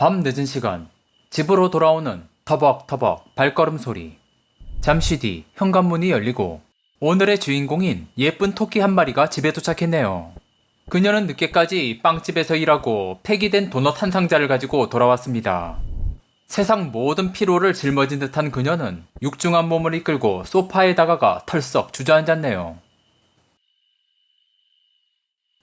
밤 늦은 시간 집으로 돌아오는 터벅터벅 발걸음 소리 잠시 뒤 현관문이 열리고 오늘의 주인공인 예쁜 토끼 한 마리가 집에 도착했네요. 그녀는 늦게까지 빵집에서 일하고 폐기된 도넛 한 상자를 가지고 돌아왔습니다. 세상 모든 피로를 짊어진 듯한 그녀는 육중한 몸을 이끌고 소파에 다가가 털썩 주저앉았네요.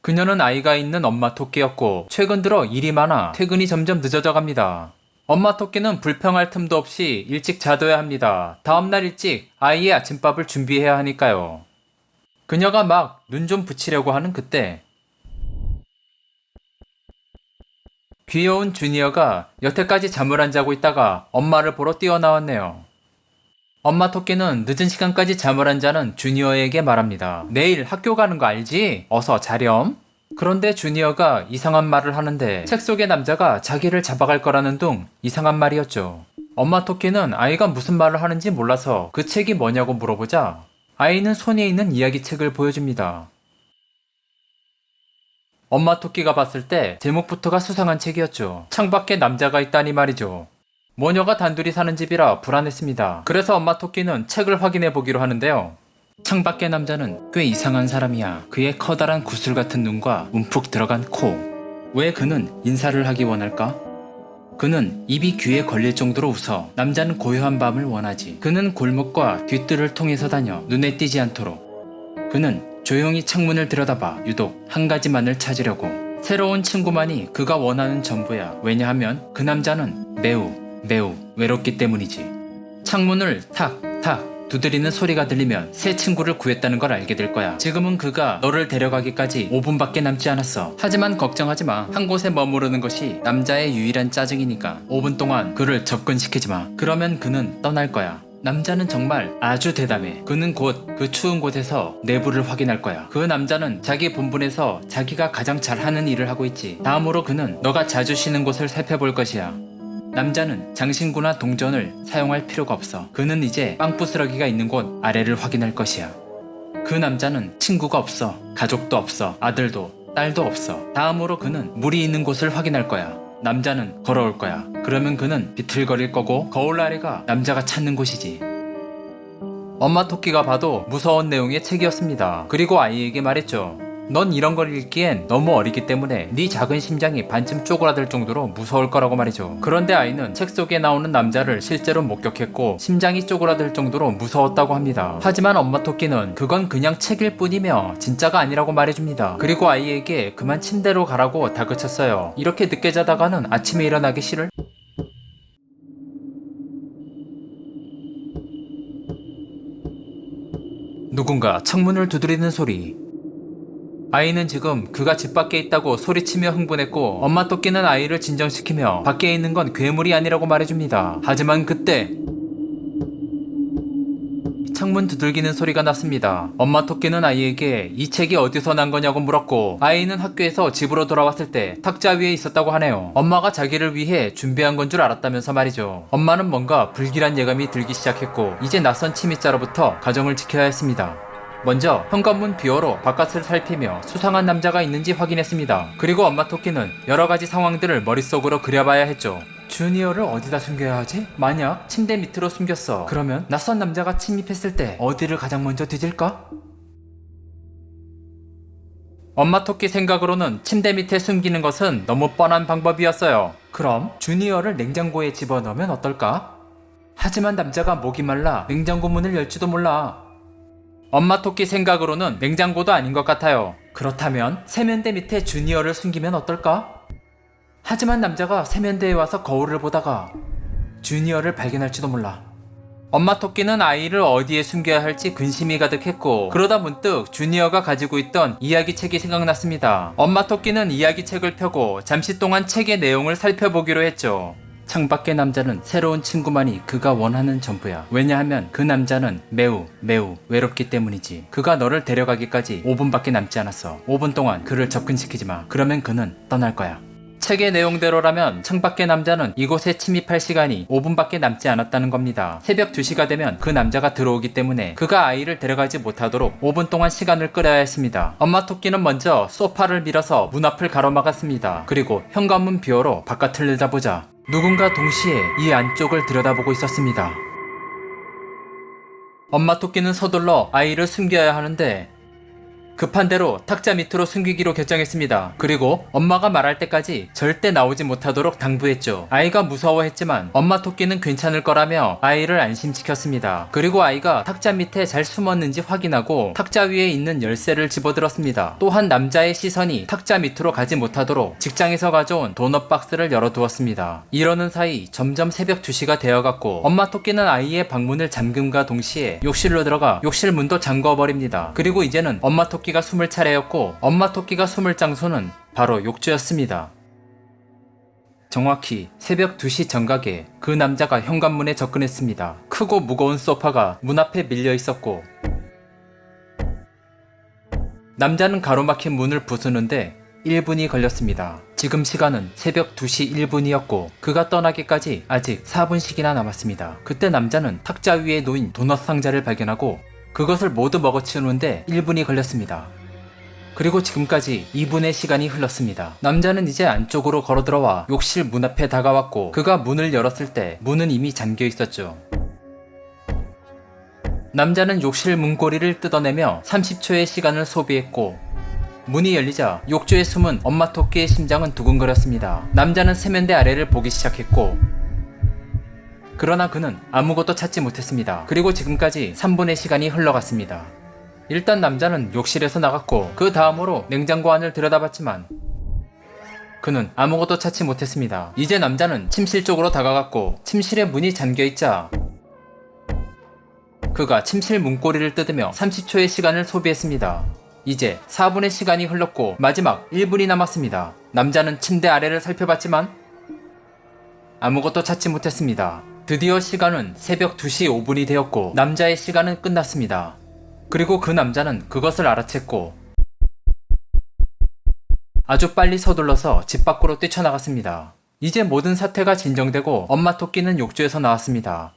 그녀는 아이가 있는 엄마 토끼였고 최근 들어 일이 많아 퇴근이 점점 늦어져 갑니다. 엄마 토끼는 불평할 틈도 없이 일찍 자둬야 합니다. 다음날 일찍 아이의 아침밥을 준비해야 하니까요. 그녀가 막 눈 좀 붙이려고 하는 그때 귀여운 주니어가 여태까지 잠을 안 자고 있다가 엄마를 보러 뛰어나왔네요. 엄마 토끼는 늦은 시간까지 잠을 안 자는 주니어에게 말합니다. 내일 학교 가는 거 알지? 어서 자렴. 그런데 주니어가 이상한 말을 하는데 책 속의 남자가 자기를 잡아갈 거라는 둥 이상한 말이었죠. 엄마 토끼는 아이가 무슨 말을 하는지 몰라서 그 책이 뭐냐고 물어보자 아이는 손에 있는 이야기 책을 보여줍니다. 엄마 토끼가 봤을 때 제목부터가 수상한 책이었죠. 창밖에 남자가 있다니 말이죠. 모녀가 단둘이 사는 집이라 불안했습니다. 그래서 엄마 토끼는 책을 확인해 보기로 하는데요. 창밖의 남자는 꽤 이상한 사람이야. 그의 커다란 구슬 같은 눈과 움푹 들어간 코. 왜 그는 인사를 하기 원할까? 그는 입이 귀에 걸릴 정도로 웃어 남자는 고요한 밤을 원하지. 그는 골목과 뒷뜰을 통해서 다녀 눈에 띄지 않도록. 그는 조용히 창문을 들여다봐 유독 한 가지만을 찾으려고. 새로운 친구만이 그가 원하는 전부야. 왜냐하면 그 남자는 매우 매우 외롭기 때문이지. 창문을 탁 탁 두드리는 소리가 들리면 새 친구를 구했다는 걸 알게 될 거야. 지금은 그가 너를 데려가기까지 5분밖에 남지 않았어. 하지만 걱정하지 마. 한 곳에 머무르는 것이 남자의 유일한 짜증이니까 5분 동안 그를 접근시키지 마. 그러면 그는 떠날 거야. 남자는 정말 아주 대담해. 그는 곧 그 추운 곳에서 내부를 확인할 거야. 그 남자는 자기 본분에서 자기가 가장 잘하는 일을 하고 있지. 다음으로 그는 너가 자주 쉬는 곳을 살펴볼 것이야. 남자는 장신구나 동전을 사용할 필요가 없어. 그는 이제 빵부스러기가 있는 곳 아래를 확인할 것이야. 그 남자는 친구가 없어. 가족도 없어. 아들도, 딸도 없어. 다음으로 그는 물이 있는 곳을 확인할 거야. 남자는 걸어올 거야. 그러면 그는 비틀거릴 거고 거울 아래가 남자가 찾는 곳이지. 엄마 토끼가 봐도 무서운 내용의 책이었습니다. 그리고 아이에게 말했죠. 넌 이런 걸 읽기엔 너무 어리기 때문에 네 작은 심장이 반쯤 쪼그라들 정도로 무서울 거라고 말이죠. 그런데 아이는 책 속에 나오는 남자를 실제로 목격했고 심장이 쪼그라들 정도로 무서웠다고 합니다. 하지만 엄마 토끼는 그건 그냥 책일 뿐이며 진짜가 아니라고 말해줍니다. 그리고 아이에게 그만 침대로 가라고 다그쳤어요. 이렇게 늦게 자다가는 아침에 일어나기 싫을? 누군가 창문을 두드리는 소리. 아이는 지금 그가 집 밖에 있다고 소리치며 흥분했고 엄마 토끼는 아이를 진정시키며 밖에 있는 건 괴물이 아니라고 말해줍니다. 하지만 그때 창문 두들기는 소리가 났습니다. 엄마 토끼는 아이에게 이 책이 어디서 난 거냐고 물었고 아이는 학교에서 집으로 돌아왔을 때 탁자 위에 있었다고 하네요. 엄마가 자기를 위해 준비한 건 줄 알았다면서 말이죠. 엄마는 뭔가 불길한 예감이 들기 시작했고 이제 낯선 침입자로부터 가정을 지켜야 했습니다. 먼저 현관문 뷰어로 바깥을 살피며 수상한 남자가 있는지 확인했습니다. 그리고 엄마 토끼는 여러 가지 상황들을 머릿속으로 그려봐야 했죠. 주니어를 어디다 숨겨야 하지? 만약 침대 밑으로 숨겼어. 그러면 낯선 남자가 침입했을 때 어디를 가장 먼저 뒤질까? 엄마 토끼 생각으로는 침대 밑에 숨기는 것은 너무 뻔한 방법이었어요. 그럼 주니어를 냉장고에 집어넣으면 어떨까? 하지만 남자가 목이 말라 냉장고 문을 열지도 몰라. 엄마 토끼 생각으로는 냉장고도 아닌 것 같아요. 그렇다면 세면대 밑에 주니어를 숨기면 어떨까? 하지만 남자가 세면대에 와서 거울을 보다가 주니어를 발견할지도 몰라. 엄마 토끼는 아이를 어디에 숨겨야 할지 근심이 가득했고 그러다 문득 주니어가 가지고 있던 이야기책이 생각났습니다. 엄마 토끼는 이야기책을 펴고 잠시 동안 책의 내용을 살펴보기로 했죠. 창밖의 남자는 새로운 친구만이 그가 원하는 전부야. 왜냐하면 그 남자는 매우 매우 외롭기 때문이지. 그가 너를 데려가기까지 5분밖에 남지 않았어. 5분 동안 그를 접근시키지 마. 그러면 그는 떠날 거야. 책의 내용대로라면 창밖의 남자는 이곳에 침입할 시간이 5분밖에 남지 않았다는 겁니다. 새벽 2시가 되면 그 남자가 들어오기 때문에 그가 아이를 데려가지 못하도록 5분 동안 시간을 끌어야 했습니다. 엄마 토끼는 먼저 소파를 밀어서 문 앞을 가로막았습니다. 그리고 현관문 비어로 바깥을 내다보자 누군가 동시에 이 안쪽을 들여다보고 있었습니다. 엄마 토끼는 서둘러 아이를 숨겨야 하는데 급한 대로 탁자 밑으로 숨기기로 결정했습니다. 그리고 엄마가 말할 때까지 절대 나오지 못하도록 당부했죠. 아이가 무서워했지만 엄마 토끼는 괜찮을 거라며 아이를 안심시켰습니다. 그리고 아이가 탁자 밑에 잘 숨었는지 확인하고 탁자 위에 있는 열쇠를 집어들었습니다. 또한 남자의 시선이 탁자 밑으로 가지 못하도록 직장에서 가져온 도넛 박스를 열어두었습니다. 이러는 사이 점점 새벽 2시가 되어갔고 엄마 토끼는 아이의 방문을 잠금과 동시에 욕실로 들어가 욕실 문도 잠궈버립니다. 그리고 이제는 엄마 토끼 가 숨을 차례였고 엄마 토끼가 숨을 장소는 바로 욕조였습니다. 정확히 새벽 2시 정각에 그 남자가 현관문에 접근했습니다. 크고 무거운 소파가 문 앞에 밀려 있었고 남자는 가로막힌 문을 부수는데 1분이 걸렸습니다. 지금 시간은 새벽 2시 1분이었고 그가 떠나기까지 아직 4분씩이나 남았습니다. 그때 남자는 탁자 위에 놓인 도넛 상자를 발견하고 그것을 모두 먹어치우는데 1분이 걸렸습니다. 그리고 지금까지 2분의 시간이 흘렀습니다. 남자는 이제 안쪽으로 걸어 들어와 욕실 문 앞에 다가왔고 그가 문을 열었을 때 문은 이미 잠겨 있었죠. 남자는 욕실 문고리를 뜯어내며 30초의 시간을 소비했고 문이 열리자 욕조에 숨은 엄마 토끼의 심장은 두근거렸습니다. 남자는 세면대 아래를 보기 시작했고 그러나 그는 아무것도 찾지 못했습니다. 그리고 지금까지 3분의 시간이 흘러갔습니다. 일단 남자는 욕실에서 나갔고 그 다음으로 냉장고 안을 들여다봤지만 그는 아무것도 찾지 못했습니다. 이제 남자는 침실 쪽으로 다가갔고 침실의 문이 잠겨 있자 그가 침실 문고리를 뜯으며 30초의 시간을 소비했습니다. 이제 4분의 시간이 흘렀고 마지막 1분이 남았습니다. 남자는 침대 아래를 살펴봤지만 아무것도 찾지 못했습니다. 드디어 시간은 새벽 2시 5분이 되었고 남자의 시간은 끝났습니다. 그리고 그 남자는 그것을 알아챘고 아주 빨리 서둘러서 집 밖으로 뛰쳐나갔습니다. 이제 모든 사태가 진정되고 엄마 토끼는 욕조에서 나왔습니다.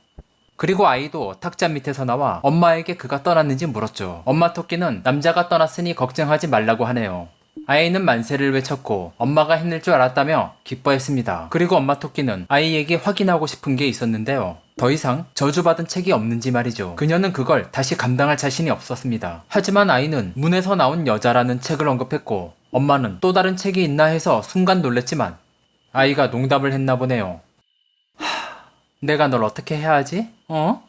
그리고 아이도 탁자 밑에서 나와 엄마에게 그가 떠났는지 물었죠. 엄마 토끼는 남자가 떠났으니 걱정하지 말라고 하네요. 아이는 만세를 외쳤고 엄마가 힘들 줄 알았다며 기뻐했습니다. 그리고 엄마 토끼는 아이에게 확인하고 싶은 게 있었는데요. 더 이상 저주받은 책이 없는지 말이죠. 그녀는 그걸 다시 감당할 자신이 없었습니다. 하지만 아이는 문에서 나온 여자라는 책을 언급했고 엄마는 또 다른 책이 있나 해서 순간 놀랬지만 아이가 농담을 했나 보네요. 하, 내가 널 어떻게 해야 하지? 어?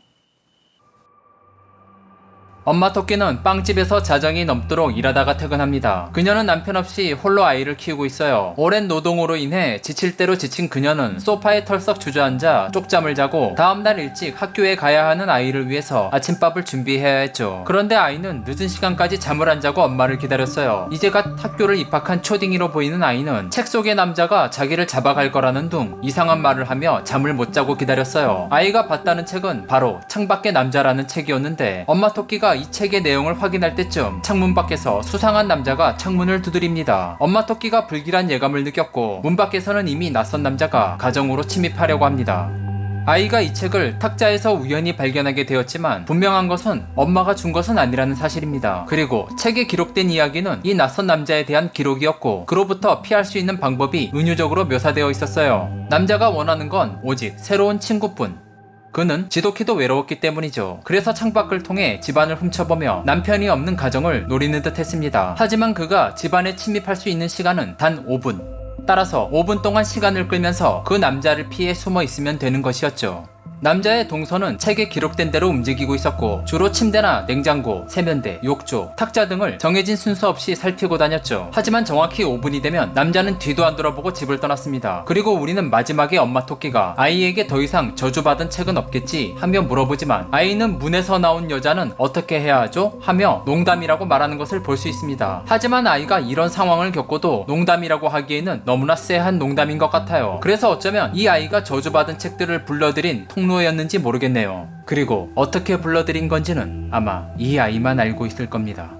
엄마 토끼는 빵집에서 자정이 넘도록 일하다가 퇴근합니다. 그녀는 남편 없이 홀로 아이를 키우고 있어요. 오랜 노동으로 인해 지칠 대로 지친 그녀는 소파에 털썩 주저앉아 쪽잠을 자고 다음날 일찍 학교에 가야 하는 아이를 위해서 아침밥을 준비해야 했죠. 그런데 아이는 늦은 시간까지 잠을 안 자고 엄마를 기다렸어요. 이제 갓 학교를 입학한 초딩이로 보이는 아이는 책 속의 남자가 자기를 잡아갈 거라는 둥 이상한 말을 하며 잠을 못 자고 기다렸어요. 아이가 봤다는 책은 바로 창밖의 남자라는 책이었는데 엄마 토끼가 이 책의 내용을 확인할 때쯤 창문 밖에서 수상한 남자가 창문을 두드립니다. 엄마 토끼가 불길한 예감을 느꼈고 문 밖에서는 이미 낯선 남자가 가정으로 침입하려고 합니다. 아이가 이 책을 탁자에서 우연히 발견하게 되었지만 분명한 것은 엄마가 준 것은 아니라는 사실입니다. 그리고 책에 기록된 이야기는 이 낯선 남자에 대한 기록이었고 그로부터 피할 수 있는 방법이 은유적으로 묘사되어 있었어요. 남자가 원하는 건 오직 새로운 친구뿐. 그는 지독히도 외로웠기 때문이죠. 그래서 창밖을 통해 집안을 훔쳐보며 남편이 없는 가정을 노리는 듯 했습니다. 하지만 그가 집안에 침입할 수 있는 시간은 단 5분. 따라서 5분 동안 시간을 끌면서 그 남자를 피해 숨어 있으면 되는 것이었죠. 남자의 동선은 책에 기록된 대로 움직이고 있었고 주로 침대나 냉장고, 세면대, 욕조, 탁자 등을 정해진 순서 없이 살피고 다녔죠. 하지만 정확히 5분이 되면 남자는 뒤도 안 돌아보고 집을 떠났습니다. 그리고 우리는 마지막에 엄마 토끼가 아이에게 더 이상 저주받은 책은 없겠지 하며 물어보지만 아이는 문에서 나온 여자는 어떻게 해야 하죠? 하며 농담이라고 말하는 것을 볼 수 있습니다. 하지만 아이가 이런 상황을 겪고도 농담이라고 하기에는 너무나 쎄한 농담인 것 같아요. 그래서 어쩌면 이 아이가 저주받은 책들을 불러들인 통로 였는지 모르겠네요. 그리고 어떻게 불러들인 건지는 아마 이 아이만 알고 있을 겁니다.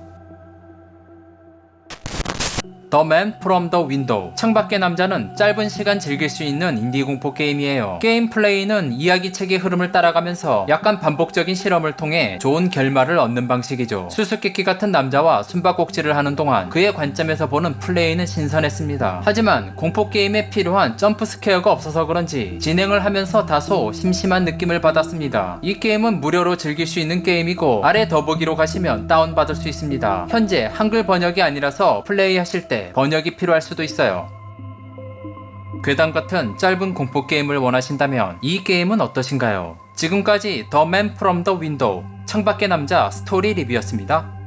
The Man from the Window. 창밖의 남자는 짧은 시간 즐길 수 있는 인디 공포 게임이에요. 게임 플레이는 이야기책의 흐름을 따라가면서 약간 반복적인 실험을 통해 좋은 결말을 얻는 방식이죠. 수수께끼 같은 남자와 숨바꼭질을 하는 동안 그의 관점에서 보는 플레이는 신선했습니다. 하지만 공포 게임에 필요한 점프 스퀘어가 없어서 그런지 진행을 하면서 다소 심심한 느낌을 받았습니다. 이 게임은 무료로 즐길 수 있는 게임이고 아래 더보기로 가시면 다운받을 수 있습니다. 현재 한글 번역이 아니라서 플레이하실 때 번역이 필요할 수도 있어요. 괴담 같은 짧은 공포 게임을 원하신다면 이 게임은 어떠신가요? 지금까지 The Man from 창밖의 남자 스토리 리뷰였습니다.